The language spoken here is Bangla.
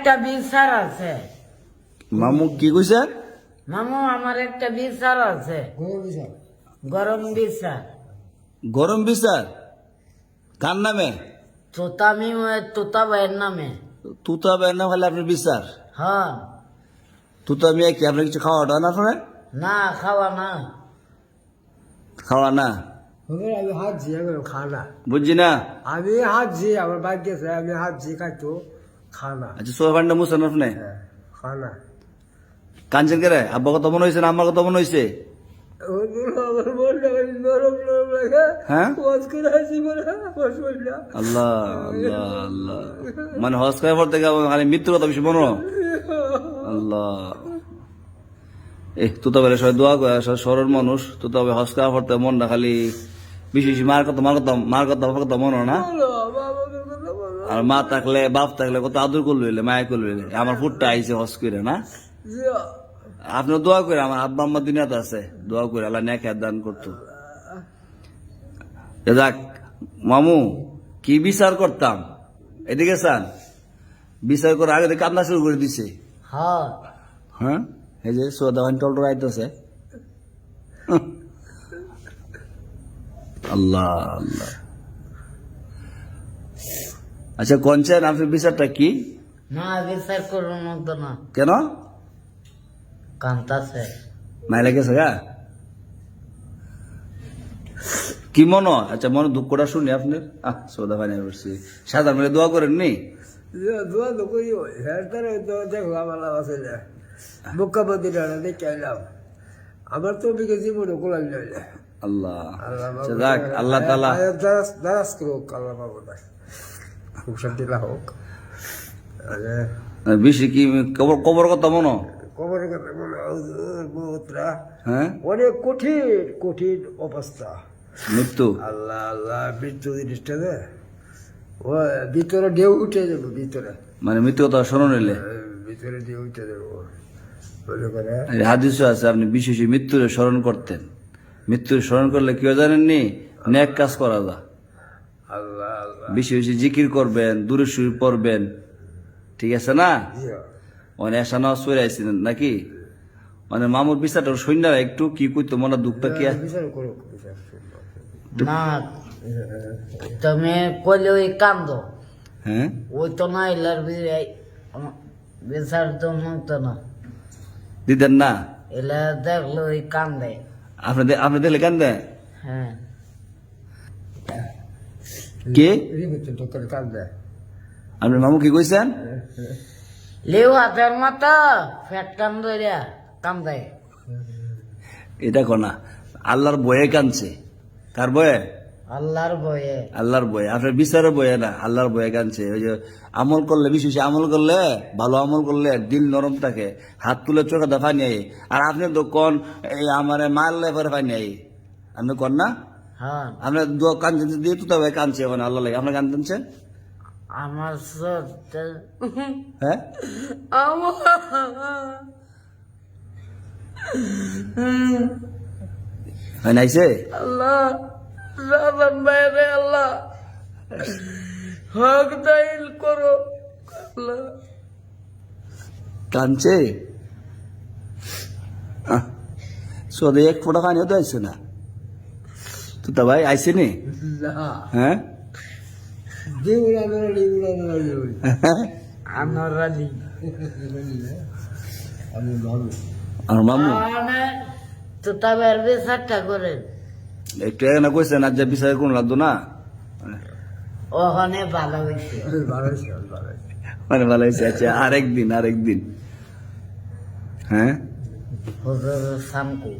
একটা বিচার আছে। মামু কি কইছে? মামু আমার একটা বিচার আছে। গরম বিচার গরম বিচার কার নামে? তোতামি তোতা ভাইয়ের নামে। তুতা বের না হলে আপনার বিচার হ্যাঁ। তুতা মেয়ে কি আপনার কিছু খাওয়া দাওয়া না করে না খাওয়া না। খাওয়া না? আমি হাত জি আমি খানা বুঝছি না। আমি হাত জি আমার বাদ গেছে আমি হাত জি খাইতো। খানা। আচ্ছা আপনি খানা। কাঞ্চন আব্বা কত মনে হয়েছে না আমার কত মনে হয়েছে হ্যাঁ? আল্লাহ আল্লাহ আল্লাহ। মানে হজ করার পর থেকে খালি মৃত্যুর কথা বেশি মনো আল্লাহ। এ তুই তো বলে সবাই দোয়া করে সরল মানুষ। তো হজ করার পর থেকে মনটা খালি বেশি বেশি মার কথা মার কথা মার কথা মনো না? আর মা থাকলে বাপ থাকলে কত আদর করল এলে মায়া করল এলে। আমার ফুটটা আইছে হজ করে না? আপনি দোয়া করে আমার আব্বা আম্মা দুনিয়াতে আছে। দোয়া করে আল্লাহ ন্যাক দান করতো। যাক মামু কি বিচার করতাম? এদিকে চান। বিচার করে আগে থেকে কান্না শুরু করে দিছে। হ্যাঁ। হ্যাঁ? এই যে সোদা ভান টল আইতেছে। আল্লাহ আল্লাহ। আচ্ছা কনছেন আপনার বিচারটা কি? না বিচার করুন মতো না। কেন? কান্তাছে। মাইলে গেছে গা? কি মন? আচ্ছা মনে দুঃখটা শুনি আপনার। আহ সৌদা ভাই বসছি। সাদা মিলে দোয়া করেন নি দোয়া তো করি। ওই হ্যাঁ তো দেখলাম আল্লাহ আছে মুখ্যমন্ত্রীরা দেখে এলাম আমার তো বিকে জীবনে গোলাম আল্লাহ। আল্লাহ আচ্ছা আল্লাহ তালা দারাজ দারাজ করুক আল্লাহ বাবু হোক বেশি কি কবর কবর কথা মনো কবরের কথা বহুতরা হ্যাঁ? অনেক কঠিন কঠিন অবস্থা। মৃত্যু? আল্লাহ আল্লাহ মৃত্যু জিনিসটা ও ভিতরে ঢেউ উঠে যাবে ভিতরে। মানে মৃত্যু কথা শোনো নিলে। ভিতরে ঢেউ উঠে যাবে হাদিসও আছে আপনি বিশেষ মৃত্যুরে স্মরণ করতেন। মৃত্যুর স্মরণ করলে কেউ জানেননি? ন্যাক কাজ করা যায়। বেশি বেশি জিকির করবেন দূরে সুর পড়বেন। ঠিক আছে না। মানে এসা নামাজ পড়ে আইছিলেন নাকি? মানে মামুর বিচারটা সৈন্যরা একটু কি করতো মনে দুঃখটা কি? করুক। না তুমি কইলে ওই কান্দ। হ্যাঁ? ওই তো না এলার বিচার তো মতো না। দিতেন না? এলা দেখলে ওই কান্দে। আপনি আপনি দেখলে কেন দেন হ্যাঁ। কে? দেয় আপনি মামু কি কইছেন? লেউ হাতের মতো ফ্যাট কান ধরিয়া কান্দে এটা কোনা আল্লাহর বয়ে কানছে কার বয়ে আল্লাহর ভয়ে। আল্লাহর বয়ে আপনার বিচারের বয়ে না আল্লাহর বয়ে কানছে ওই যে আমল করলে বেশি বেশি আমল করলে ভালো আমল করলে দিল নরম থাকে হাত তুলে চোখে দা পানি আই আর আপনি তো কোন এই আমার মারলে পরে পানি আই আপনি কন না? হ্যাঁ। আপনার দোয়া কানছেন দিয়ে তো তবে কানছে ওখানে আল্লাহ লাগে। আপনার কানতেছেন আমার সত্যি হ্যাঁ? আমার হয় নাইছে? আল্লাহ রাজান বাইরে আল্লাহ। হক দাইল করো। আল্লাহ। কানছে সোদে এক ফোটা তো আইছে না। তো ভাই আইছে নি। হ্যাঁ? আমার আর মামু? তো তবে বিচারটা করেন। একটু এখানে কইছেন আজ যা বিচার কোন লাগতো না? ওখানে ভালো হয়েছে মানে ভালো হয়েছে আচ্ছা আরেকদিন আরেকদিন হ্যাঁ? সামকু।